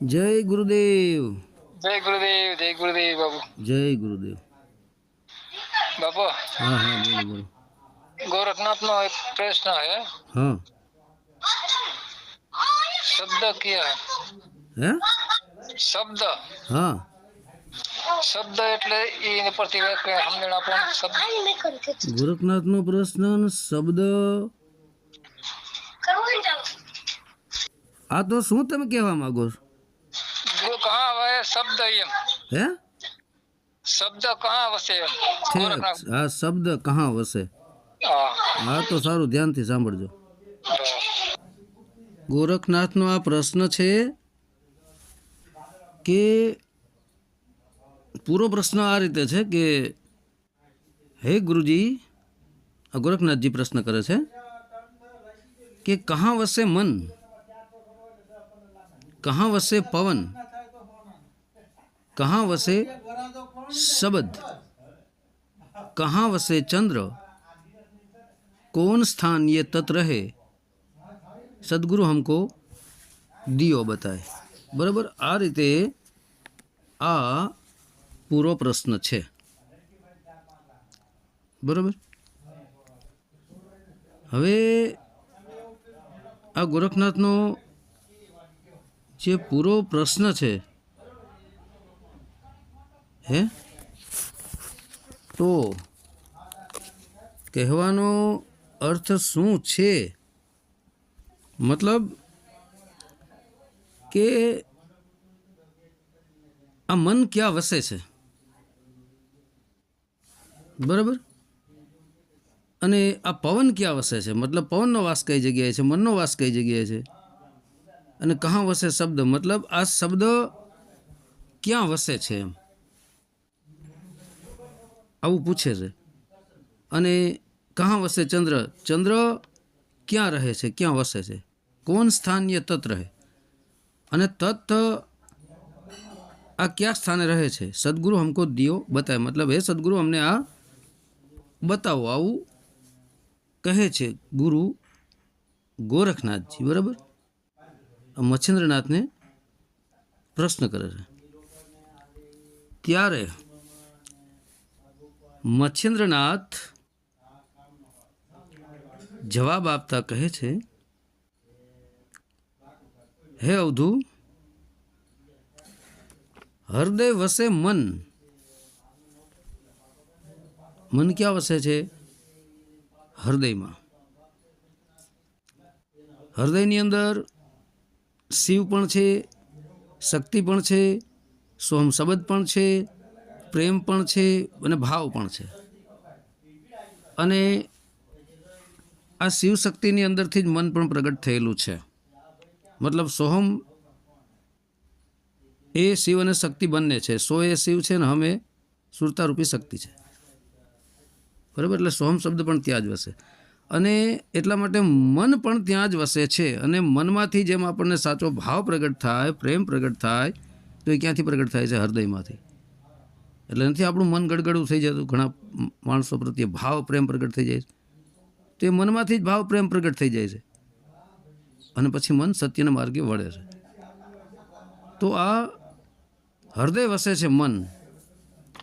जय गुरुदेव। जय गुरुदेव जय गुरुदेव बाबू। जय गुरुदेव। बाबू हाँ हाँ बोलो बोलो। गोरखनाथ नो एक प्रश्न है। हाँ। शब्द किया है? है? शब्द। हाँ। શબ્દ એટલે એની પરથી સમજણ આપો શબ્દ ગોરખનાથ નો પ્રશ્ન શબ્દ આ તો શું તમે કહેવા માંગો છો શબ્દ એમ. હે? શબ્દ કહા વસે હા શબ્દ કહા વસે? હા. તો સારું ધ્યાનથી સાંભળજો. ગોરખનાથનો આ પ્રશ્ન છે કે પૂરો પ્રશ્ન આ રીતે છે કે હે ગુરુજી ગોરખનાથજી પ્રશ્ન કરે છે કે કહા વસે મન? કહા વસે પવન? કહા વસે શબદ કહાં વસે ચંદ્ર કોન સ્થાન યે તત રહે સદગુરુ હમકો દિયો બતાય બરાબર આ રીતે આ પૂરો પ્રશ્ન છે બરાબર હવે આ ગોરખનાથનો જે પૂરો પ્રશ્ન છે હે? તો કહેવાનો અર્થ શું છે? મતલબ કે આ મન ક્યાં વસે છે? બરાબર? અને આ પવન ક્યાં વસે છે? મતલબ પવનનો વાસ કઈ જગ્યાએ છે? મનનો વાસ કઈ જગ્યાએ છે? અને કહાં વસે શબ્દ? મતલબ આ શબ્દ ક્યાં વસે છે એમ? આવું પૂછે છે. અને કहाँ વસે ચંદ્ર? ચંદ્ર ક્યાં રહે છે? ક્યાં વસે છે? કોણ સ્થાનીય તત્ રહે? અને તત આ ક્યાં સ્થાને રહે છે? સદગુરુ હમકો દિયો બતાવે મતલબ હે સદગુરુ, અમને આ બતાવો. આવું કહે છે ગુરુ ગોરખનાથજી, બરાબર? મચ્છેન્દ્રનાથને પ્રશ્ન કરે છે. ત્યારે મચ્છેન્દ્રનાથ જવાબ આપતા કહે છે, હે અવધુ, હૃદય વસે મન. મન ક્યાં વસે છે? હૃદયમાં. હૃદયની અંદર શિવ પણ છે, શક્તિ પણ છે, સોમ શબ્દ પણ છે પ્રેમ પણ છે અને ભાવ પણ છે. અને આ શિવ શક્તિની અંદરથી જ મન પણ પ્રગટ થયેલું છે. મતલબ સોહમ એ શિવ અને શક્તિ બંને છે. સો એ શિવ છે ને હમે સુરતારૂપી શક્તિ છે. બરાબર? એટલે સોહમ શબ્દ પણ ત્યાં જ વસે. અને એટલા માટે મન પણ ત્યાં જ વસે છે અને મનમાંથી જેમ આપણને સાચો ભાવ પ્રગટ થાય, પ્રેમ પ્રગટ થાય, તો એ ક્યાંથી પ્રગટ થાય છે? હૃદયમાંથી. એટલે નથી આપણું મન ગડગડું થઈ જતું. ઘણા માણસો પ્રત્યે ભાવ પ્રેમ પ્રગટ થઈ જાય છે. તો એ મનમાંથી જ ભાવ પ્રેમ પ્રગટ થઈ જાય છે. અને પછી મન સત્યના માર્ગે વળે છે. તો આ હૃદય વસે છે મન.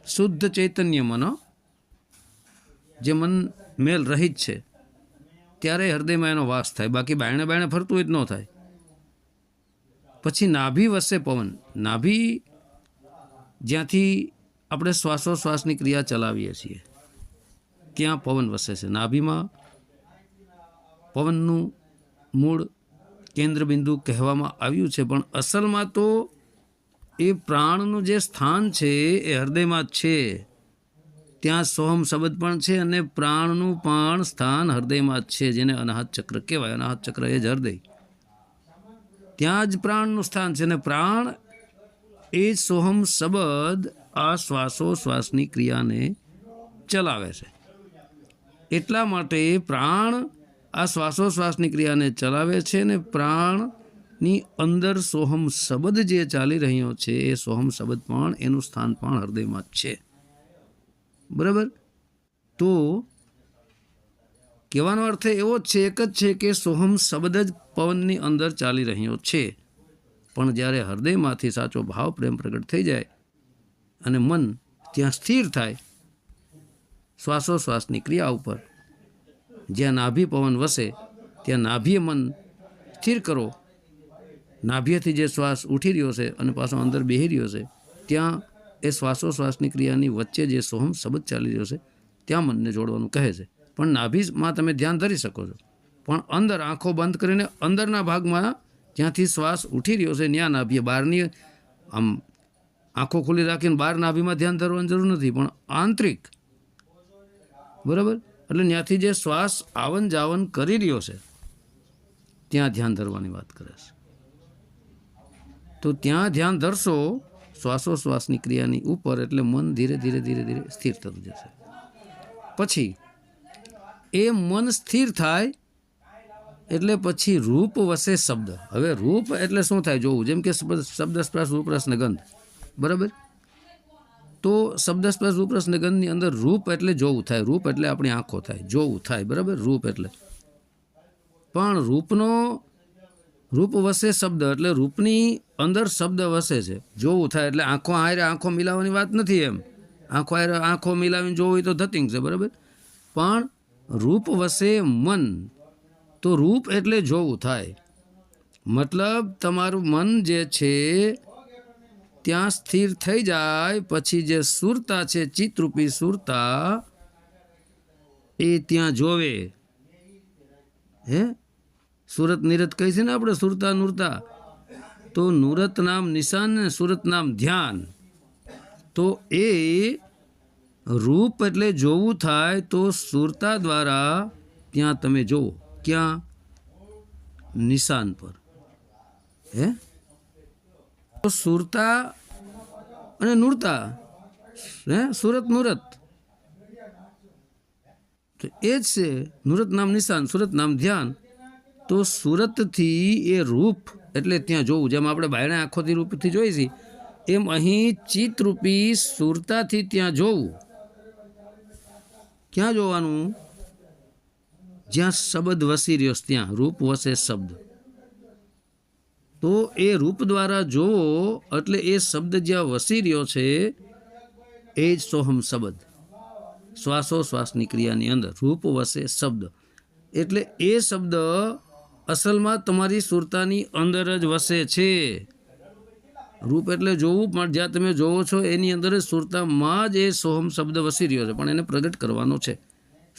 શુદ્ધ ચૈતન્ય મનો જે મન મેલ રહિત છે. ત્યારે હૃદયમાં એનો વાસ થાય. બાકી બાયણે બાયણે ફરતું એ જ ન થાય. પછી નાભી વસે પવન. નાભી જ્યાંથી આપણે શ્વાસોશ્વાસની ક્રિયા ચલાવીએ છીએ. ત્યાં પવન વસે છે? નાભીમાં પવનનું મૂળ કેન્દ્રબિંદુ કહેવામાં આવ્યું છે, પણ અસલમાં તો એ પ્રાણનું જે સ્થાન છે, એ હૃદયમાં છે. ત્યાં સોહમ શબ્દ પણ છે અને પ્રાણનું પણ સ્થાન હૃદયમાં જ છે, જેને અનાહત ચક્ર કહેવાય. અનાહત ચક્ર એ જ હૃદય. ત્યાં જ પ્રાણનું સ્થાન છે અને પ્રાણ એ સોહમ શબ્દ આ શ્વાસોશ્વાસની ક્રિયાને ચલાવે છે. એટલા માટે પ્રાણ આ શ્વાસોશ્વાસની ક્રિયાને ચલાવે છે ને પ્રાણની અંદર સોહમ શબ્દ જે ચાલી રહ્યો છે, એ સોહમ શબ્દ પણ એનું સ્થાન પણ હૃદયમાં જ છે. બરાબર? તો કહેવાનો અર્થ એવો જ છે, એક જ છે કે સોહમ શબ્દ જ પવનની અંદર ચાલી રહ્યો છે. પણ જ્યારે હૃદયમાંથી સાચો ભાવ પ્રેમ પ્રગટ થઈ જાય અને મન ત્યાં સ્થિર થાય શ્વાસોશ્વાસની ક્રિયા ઉપર. જ્યાં નાભી પવન વસે, ત્યાં નાભીએ મન સ્થિર કરો. નાભીએથી જે શ્વાસ ઉઠી રહ્યો છે અને પાછો અંદર બેહી રહ્યો છે, ત્યાં એ શ્વાસોશ્વાસની ક્રિયાની વચ્ચે જે સોહમ શબ્દ ચાલી રહ્યો છે, ત્યાં મનને જોડવાનું કહે છે. પણ નાભીમાં તમે ધ્યાન ધરી શકો છો. પણ અંદર આંખો બંધ કરીને અંદરના ભાગમાં જ્યાંથી શ્વાસ ઉઠી રહ્યો છે, ત્યાં નાભીએ બહારની આમ આંખો ખુલ્લી રાખીને બહાર નાભીમાં ધ્યાન ધરવાની જરૂર નથી, પણ આંતરિક. બરાબર? એટલે ત્યાંથી જે શ્વાસ આવન જાવન કરી રહ્યો છે, ત્યાં ધ્યાન ધરવાની વાત કરે છે. તો ત્યાં ધ્યાન ધરશો, શ્વાસોશ્વાસની ક્રિયાની ઉપર એટલે મન ધીરે ધીરે ધીરે ધીરે સ્થિર થતું જશે. પછી, એ મન સ્થિર થાય, એટલે પછી રૂપ વસે શબ્દ. હવે રૂપ એટલે શું થાય જોવું? જેમ કે શબ્દ સ્પર્શ રૂપ રસ ને ગંધ. બરાબર? તો શબ્દ સ્પર્શ રૂપ રસ અંદર રૂપ એટલે જોવું થાય. રૂપ એટલે આપણી આંખો થાય. જોવું થાય. બરાબર? રૂપ એટલે. પણ રૂપનો, રૂપ વસે શબ્દ એટલે રૂપની અંદર શબ્દ વસે છે. જોવું થાય એટલે આંખો આયરે આંખો મિલાવવાની વાત નથી એમ. આંખો આયરે આંખો મિલાવીને જોવું હોય તો ધતિંગ છે. બરાબર? પણ રૂપ વસે મન. તો રૂપ એટલે જોવું થાય. મતલબ તમારું મન જે છે ત્યાં સ્થિર થઈ જાય, પછી જે સુરતા છે, ચિત્તરૂપી સુરતા, એ ત્યાં જોવે. હે? સુરત નિરત કહી છે ને આપણે, સુરતા નુરતા? તો નુરત નામ નિશાન ને સુરત નામ ધ્યાન. તો એ રૂપ એટલે જોવું થાય તો સુરતા દ્વારા ત્યાં તમે જોવો ક્યાં? નિશાન પર. હે? તો સુરતા અને નુરતા. હે? સુરત નુરત. તો એ જ છે, નુરત નામ નિશાન, સુરત નામ ધ્યાન. તો સુરતથી એ રૂપ, એટલે ત્યાં જોવું, જેમ આપણે બાયણે આંખોથી રૂપથી જોઈ છીએ એમ અહીં ચિત્તરૂપી સુરતાથી ત્યાં જોવું. ક્યાં જોવાનું? જ્યાં શબ્દ વસી રહ્યો ત્યાં. રૂપ વસે શબ્દ. તો એ રૂપ દ્વારા જોવો એટલે એ શબ્દ જ્યાં વસી રહ્યો છે, એ જ સોહમ શબ્દ. શ્વાસોશ્વાસની ક્રિયાની અંદર રૂપ વસે શબ્દ. એટલે એ શબ્દ અસલમાં તમારી સુરતાની અંદર જ વસે છે. રૂપ એટલે જોવું, પણ જ્યાં તમે જોવો છો એની અંદર જ સુરતામાં જ એ સોહમ શબ્દ વસી રહ્યો છે, પણ એને પ્રગટ કરવાનો છે.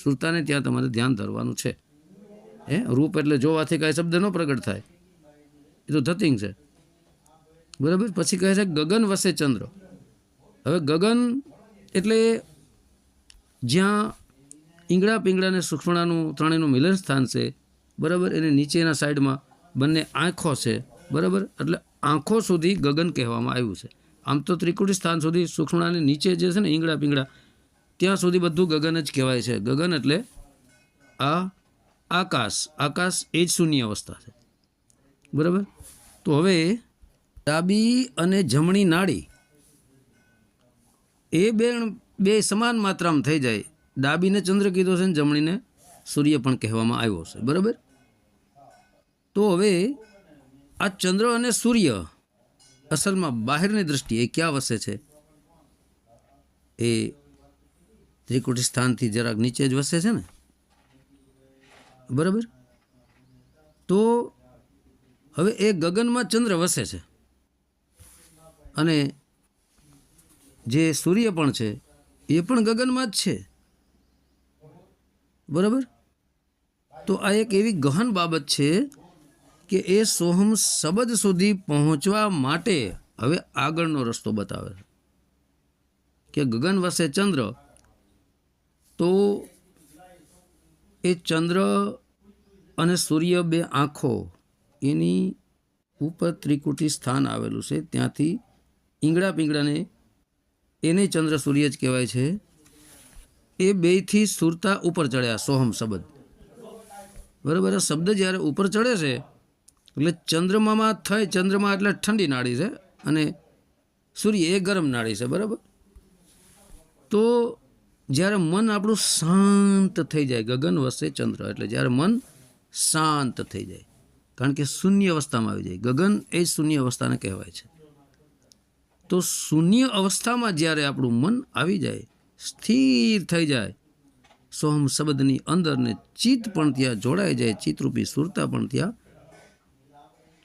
સુરતાને ત્યાં તમારે ધ્યાન ધરવાનું છે. હે? રૂપ એટલે જોવાથી કાંઈ શબ્દ ન પ્રગટ થાય. એ તો ધતિંગ છે. બરાબર? પછી કહે છે ગગન વસે ચંદ્ર. હવે ગગન એટલે જ્યાં ઈંગડા પીંગડાને સુક્ષ્મણાનું ત્રણેયનું મિલન સ્થાન છે, બરાબર? એને નીચેના સાઈડમાં બંને આંખો છે, બરાબર? એટલે આંખો સુધી ગગન કહેવામાં આવ્યું છે. આમ તો ત્રિકુટી સ્થાન સુધી સૂક્ષ્મણાની નીચે જે છે ને ઈંગડા પિંગળા, ત્યાં સુધી બધું ગગન જ કહેવાય છે. ગગન એટલે આ આકાશ. આકાશ એ જ શૂન્ય અવસ્થા છે. બરાબર? તો હવે ડાબી અને જમણી નાળી એ બે બે સમાન માત્રામાં થઈ જાય. ડાબીને ચંદ્ર કીધો છે ને જમણીને સૂર્ય પણ કહેવામાં આવ્યો છે. બરાબર? તો હવે આ ચંદ્ર અને સૂર્ય અસલમાં બહારની દૃષ્ટિએ ક્યાં વસે છે? એ ત્રિકુટી સ્થાનથી જરાક નીચે જ વસે છે ને? બરાબર? તો હવે એ ગગનમાં ચંદ્ર વસે છે. અને જે સૂર્ય પણ છે, એ પણ ગગનમાં જ છે. બરાબર? તો આ એક એવી ગહન બાબત છે કે એ સોહમ શબ્દ સુધી પહોંચવા માટે હવે આગળનો રસ્તો બતાવે છે. કે ગગન વસે ચંદ્ર, તો એ ચંદ્ર અને સૂર્ય બે આંખો એની ઉપર ત્રિકુટી સ્થાન આવેલું છે. ત્યાંથી ઈંગડા પીંગડાને એને ચંદ્ર સૂર્ય જ કહેવાય છે. એ બેથી સુરતા ઉપર ચડ્યા, સોહમ શબ્દ. બરાબર શબ્દ જ્યારે ઉપર ચડે છે, એટલે ચંદ્રમામાં થઈ ચંદ્રમા એટલે ઠંડી નાળી છે અને સૂર્ય એ ગરમ નાડી છે, બરાબર? તો જ્યારે મન આપણું શાંત થઈ જાય, ગગન વસે ચંદ્ર, એટલે જ્યારે મન શાંત થઈ જાય. કારણ કે શૂન્ય અવસ્થામાં આવી જાય. ગગન એ શૂન્ય અવસ્થાને કહેવાય છે. તો શૂન્ય અવસ્થામાં જ્યારે આપણું મન આવી જાય, સ્થિર થઈ જાય, સોહમ શબ્દની અંદર ને ચિત્ત પણ ત્યાં જોડાઈ જાય, ચિત્તરૂપી સુરતા પણ ત્યાં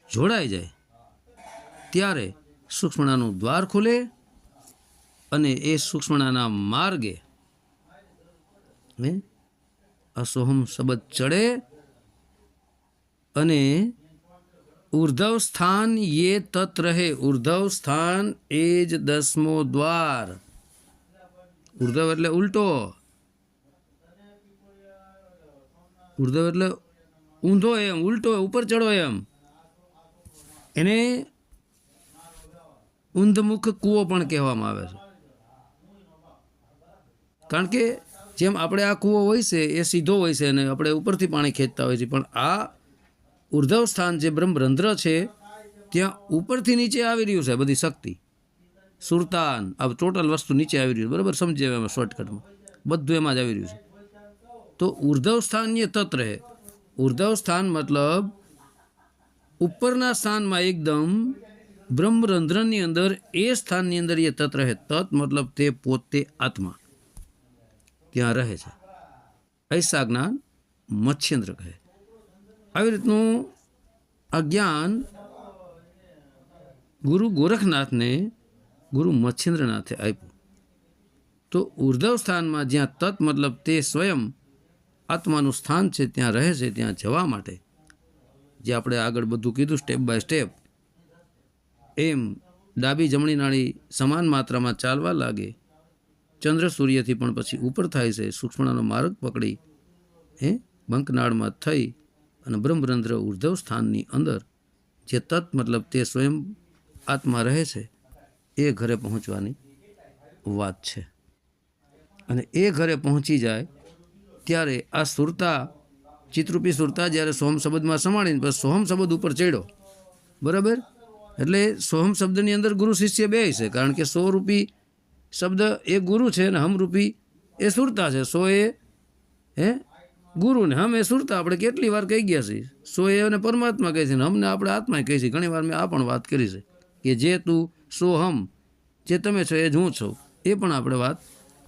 જોડાઈ જાય. ત્યારે સૂક્ષ્મણાનું દ્વાર ખુલે અને એ સૂક્ષ્મણાના માર્ગે આ સોહમ શબ્દ ચડે અને ઉર્ધવ સ્થાન યે તત રહે. ઉર્ધવ સ્થાન એ જ દસમો દ્વાર. ઉર્ધવ એટલે ઉલટો. ઉર્ધવ એટલે ઊંધો એમ, ઉલટો, ઉપર ચડો એમ. એને ઊંધમુખ કૂવો પણ કહેવામાં આવે છે. કારણ કે જેમ આપણે આ કૂવો હોય છે, એ સીધો હોય છે અને આપણે ઉપરથી પાણી ખેંચતા હોય છે, પણ આ ઉર્ધવ સ્થાન જે બ્રહ્મરંધ્ર છે, ત્યાં ઉપરથી નીચે આવી રહ્યું છે બધી શક્તિ. સુરતાન, આ ટોટલ વસ્તુ નીચે આવી રહ્યું છે, બરાબર? સમજે એમાં શોર્ટકટમાં બધું એમાં જ આવી રહ્યું છે. તો ઉર્ધવ સ્થાન એ તત રહે ઉર્ધવ સ્થાન મતલબ ઉપરના સ્થાનમાં એકદમ બ્રહ્મરંધ્રની અંદર એ સ્થાનની અંદર એ તત રહે. તત મતલબ તે પોતે આત્મા. ત્યાં રહે છે. ઐસા જ્ઞાન મચ્છેન્દ્ર કહે. આવી રીતનું આ જ્ઞાન ગુરુ ગોરખનાથને ગુરુ મચ્છેન્દ્રનાથે આપ્યું. તો ઉર્ધવ સ્થાનમાં જ્યાં તત મતલબ તે સ્વયં આત્માનું સ્થાન છે, ત્યાં રહે છે, ત્યાં જવા માટે. જે આપણે આગળ બધું કીધું સ્ટેપ બાય સ્ટેપ એમ ડાબી જમણી નાળી સમાન માત્રામાં ચાલવા લાગે, ચંદ્ર સૂર્યથી પણ પછી ઉપર થાય છે, સૂક્ષ્મણાનો માર્ગ પકડી, હે, બંકનાળમાં થઈ અને બ્રહ્મરંધ્ર ઉર્ધવ સ્થાનની અંદર, જે તત્ મતલબ તે સ્વયં આત્મા રહે છે, એ ઘરે પહોંચવાની વાત છે. અને એ ઘરે પહોંચી જાય, ત્યારે આ સુરતા ચિત્રરૂપી સુરતા જ્યારે સોહમ શબ્દમાં સમાણીને બસ સોહમ શબ્દ ઉપર ચડ્યો. બરાબર? એટલે સોહમ શબ્દની અંદર ગુરુ શિષ્ય બે છે, કારણ કે સો રૂપી શબ્દ એ ગુરુ છે અને હમરૂપી એ સુરતા છે. સો એ, હે? ગુરુ ને હમ સુરતા આપણે કેટલી વાર કહી ગયા છીએ સો એને પરમાત્મા કહે છે ને હમને આપણે આત્મા કહી છે. ઘણી વાર મેં આ પણ વાત કરી છે કે જે તું, સો હમ, જે તમે છો એ જ હું છું, એ પણ આપણે વાત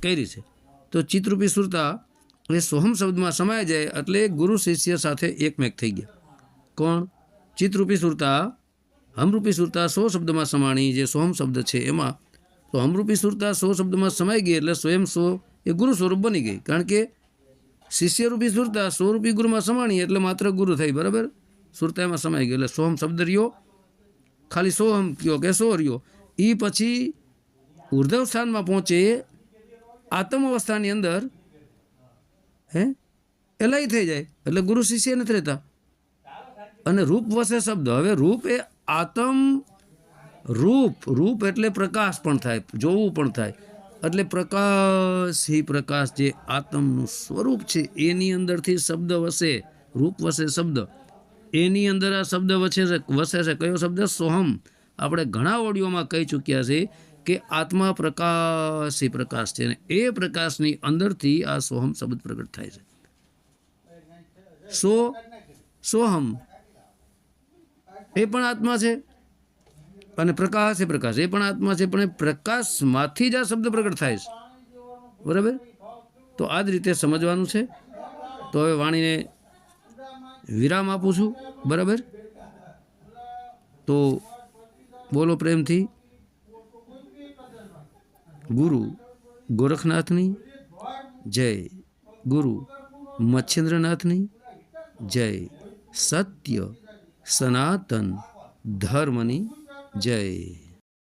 કરી છે. તો ચિત્રરૂપી સુરતા એ સોહમ શબ્દમાં સમાઈ જાય એટલે ગુરુ શિષ્ય સાથે એકમેક થઈ ગયા. કોણ? ચિત્રરૂપી સુરતા, હમરૂપી સુરતા સો શબ્દમાં સમાણી જે સોહમ શબ્દ છે એમાં. તો હમરૂપી સુરતા સો શબ્દમાં સમાઈ ગઈ એટલે સ્વયં સો એ ગુરુ સ્વરૂપ બની ગઈ. કારણ કે શિષ્યરૂપી સુરતા સ્વરૂપી ગુરુમાં સમાણી એટલે માત્ર ગુરુ થઈ, બરાબર? સુરતા એમાં સમાઈ ગયો એટલે સોહમ શબ્દ રહ્યો, ખાલી સોહમ કયો કે સો રહ્યો. એ પછી ઉર્ધવ સ્થાનમાં પહોંચે, આત્મ અવસ્થાની અંદર, હે? એ થઈ જાય, એટલે ગુરુ શિષ્ય નથી રહેતા. અને રૂપ વસે શબ્દ, હવે રૂપ એ આતમ રૂપ રૂપ એટલે પ્રકાશ પણ થાય, જોવું પણ થાય. એટલે પ્રકાશ, હી પ્રકાશ, જે આત્મનું સ્વરૂપ છે, એની અંદરથી શબ્દ વસે, રૂપ વસે શબ્દ. એની અંદર આ શબ્દ વસે છે વસે છે. કયો શબ્દ? સોહમ આપણે ઘણા ઓડિયોમાં કહી ચૂક્યા છે કે આત્મા પ્રકાશ, હી પ્રકાશ છે. અને એ પ્રકાશની અંદરથી આ સોહમ શબ્દ પ્રગટ થાય છે. સો સોહમ એ પણ આત્મા છે. અને પ્રકાશ એ પ્રકાશ. એ પણ આત્મા છે, પણ એ પ્રકાશમાંથી જ આ શબ્દ પ્રગટ થાય છે. બરાબર? તો આ જ રીતે સમજવાનું છે. તો હવે વાણીને વિરામ આપું છું. બરાબર? તો બોલો પ્રેમથી. ગુરુ ગોરખનાથની જય. ગુરુ મચ્છેન્દ્રનાથની જય. સત્ય સનાતન ધર્મની જય.